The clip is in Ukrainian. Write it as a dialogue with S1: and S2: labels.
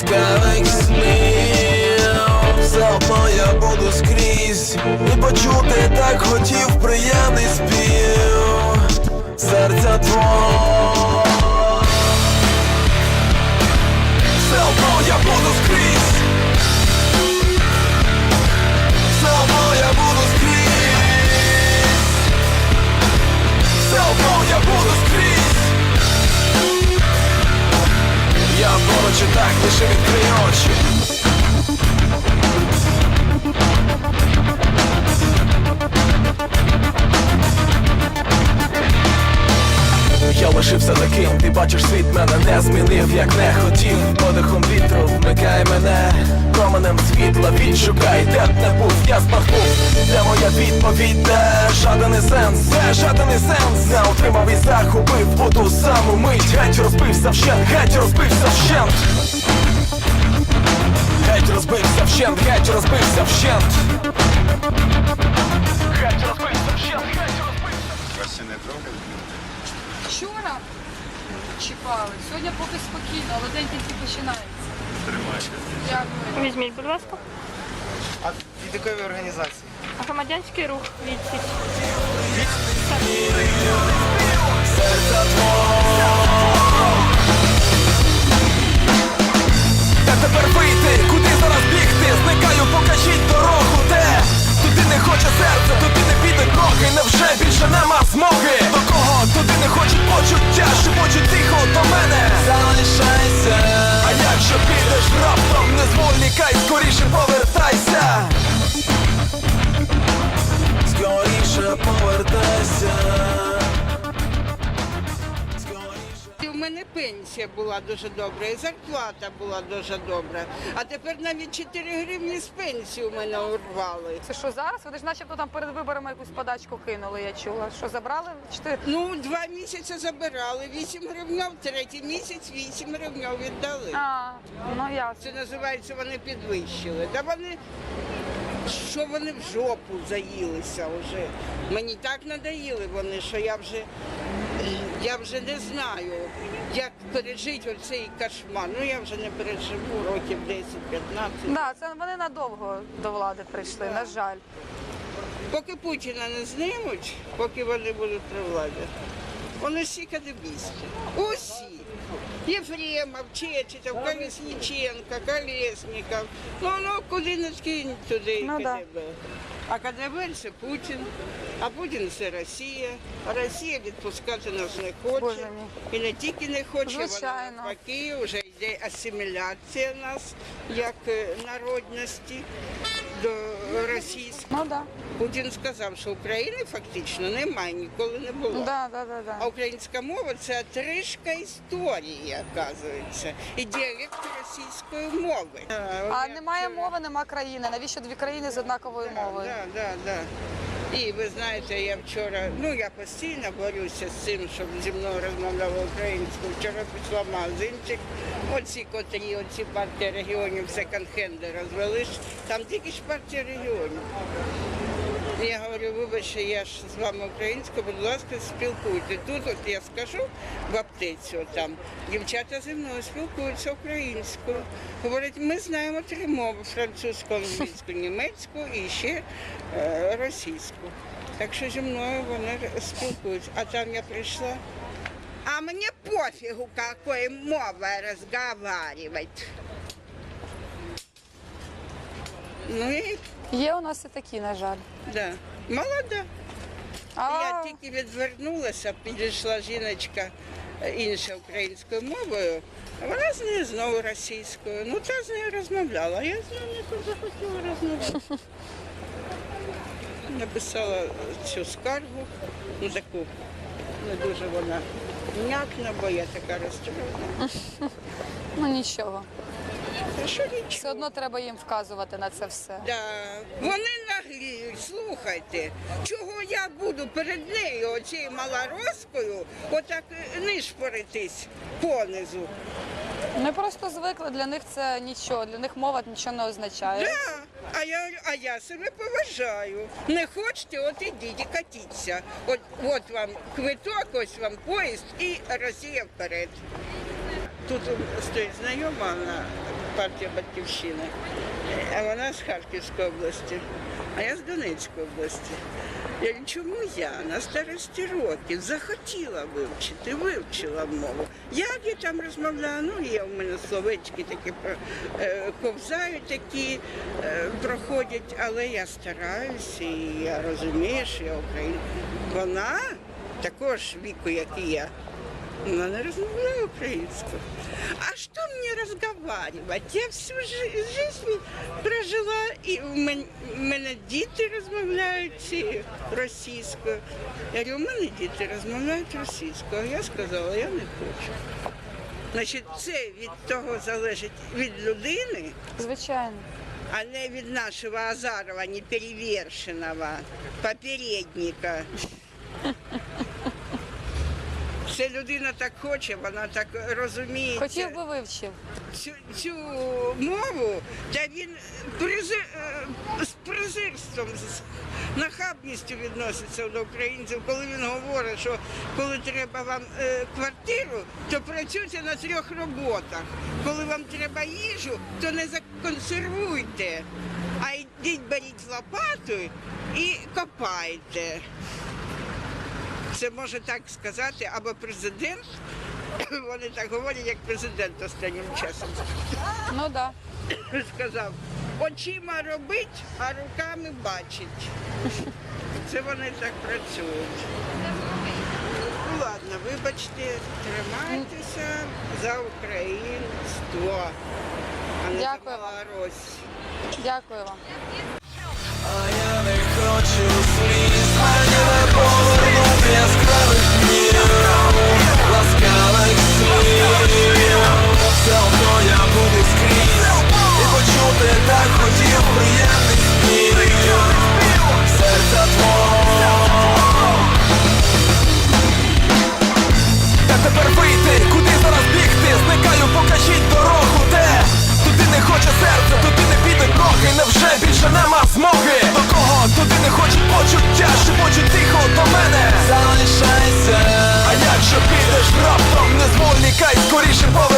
S1: ласкавих снів Все одно я буду скрізь. І почути так хотів приємний спів. Серця твого. Все одно я буду скрізь поруч і так лишився ти бачиш світ мене не змінив, як не хотів. Подихом вітру вмикай мене. Променем світла відшукай, де б не був, я спахнув. Де моя відповідь, де? Жаданий сенс, де жаданий сенс? Не отримав і захопив у ту саму мить. Геть розбився вщент, геть розбився вщент. Геть розбився вщент, геть розбився вщент
S2: Візьміть, будь ласка.
S3: А від якої ви організації?
S2: Громадянський рух відсіч.
S1: Де тепер вийти? Куди зараз бігти? Зникаю, покажіть дорогу, де? Туди не хоче серце, туди не підуть ноги, невже більше нема змоги? До кого? Туди не хочуть почуття, шепочуть тихо до мене Залишайся А якщо підеш раптом, не зволікай, скоріше повертайся
S4: пенсія була дуже добра, і зарплата була дуже добра. А тепер навіть 4 гривні з пенсії у мене урвали.
S5: Це що зараз? Ви ж начебто там перед виборами якусь подачку кинули, я чула. Що забрали? Чотири?
S4: Ну, два місяці забирали, 8 гривнів, третій місяць 8 гривнів віддали.
S5: А, ну ясно.
S4: Це називається, вони підвищили. Та вони, що вони в жопу заїлися вже. Мені так надоїли вони, що я вже, я вже не знаю, пережити оцей кошмар. Ну я вже не переживу років 10-15.
S5: Да, це вони надовго до влади прийшли, на жаль.
S4: Поки Путіна не знимуть, поки вони будуть при владі. Вони всі кадебісти. Усі. Єфремов, Чечетов, Колесніченко, Колесников. Ну, ну, куди не скинь туди
S5: Ну, да.
S4: КДБ. А коли це Путін, а Путін це Росія. А Росія відпускати нас не хоче. І не тільки не хоче, вона навпаки, вже йде асиміляція нас як е, народності до російської.
S5: Ну да.
S4: Путін сказав, що України фактично немає, ніколи не було.
S5: Да, да, да, да.
S4: А українська мова це тришка історії, оказується, і діалект російської мови.
S5: А немає мови, нема країни. Навіщо дві країни з однаковою мовою?
S4: Да, да, так. І ви знаєте, я вчора, ну я постійно борюся з цим, щоб зі мною розмовляли українською. Вчора пішла в магазинчик, оці котрі, оці партії регіонів, секонд-хенди розвели, там тільки ж партія регіонів. Я говорю, вибачте, я ж з вами українською, будь ласка, спілкуйте. Тут от я скажу в аптеці, от там дівчата зі мною спілкуються українською. Говорять, ми знаємо три мови: французьку, англійську, німецьку і ще е, російську. Так що зі мною вони спілкуються. А там я прийшла. А мені пофігу, якою мовою розмовляти. Ну і
S5: Є у нас і такі, на жаль.
S4: да. молода.
S5: А,
S4: Я тільки відвернулася, підійшла жіночка е, інша українською мовою, а вона з нею знову російською. Ну та з нею розмовляла, а я з нею не захотіла розмовляти. Написала цю скаргу, ну таку, не дуже вона внятна, бо я така розчарована.
S5: ну нічого.
S4: Що нічого.
S5: Все одно треба їм вказувати на це все.
S4: Да. Вони нагліють, слухайте, чого я буду перед нею, оцією малороскою, отак нишпоритись понизу.
S5: Ми просто звикли, для них це нічого, для них мова нічого не означає.
S4: Да. А я, а я себе поважаю. Не хочете, от ідіть і катіться. От, от вам квиток, ось вам поїзд і Росія вперед. Тут стоїть знайома, вона партія Батьківщина. А вона з Харківської області, а я з Донецької області. Я чому я на старості років захотіла вивчити, вивчила мову. Як я там розмовляю? Ну, є у мене словечки такі е, ковзають, такі е, проходять, але я стараюся і я розумію, що я українка. Вона також віку, як і я. Вона не розмовляє українською. А що мені розговаривать? Я всю жи- жизнь прожила, і у мен- мене діти розмовляють російською. Я говорю, у мене діти розмовляють російською. А я сказала, я не хочу. Значить, це від того залежить від людини,
S5: Звичайно.
S4: а не від нашого Азарова, неперевершеного попередника. Це людина так хоче, вона так розуміє
S5: Хотів би вивчив.
S4: цю, цю мову, та він призи- е, з презирством, з нахабністю відноситься до українців, коли він говорить, що коли треба вам е, квартиру, то працюйте на трьох роботах. Коли вам треба їжу, то не законсервуйте, а йдіть беріть лопату і копайте. Це може так сказати або президент. Вони так говорять, як президент останнім часом
S5: Ну так. Да.
S4: сказав. Очима робить, а руками бачить. Це вони так працюють. Ну ладно, вибачте, тримайтеся за українство, а не
S5: Дякую
S4: за
S5: вам. Дякую вам.
S1: А я не хочу сліз, повернути яскраво Раптом не зволікай скоріше по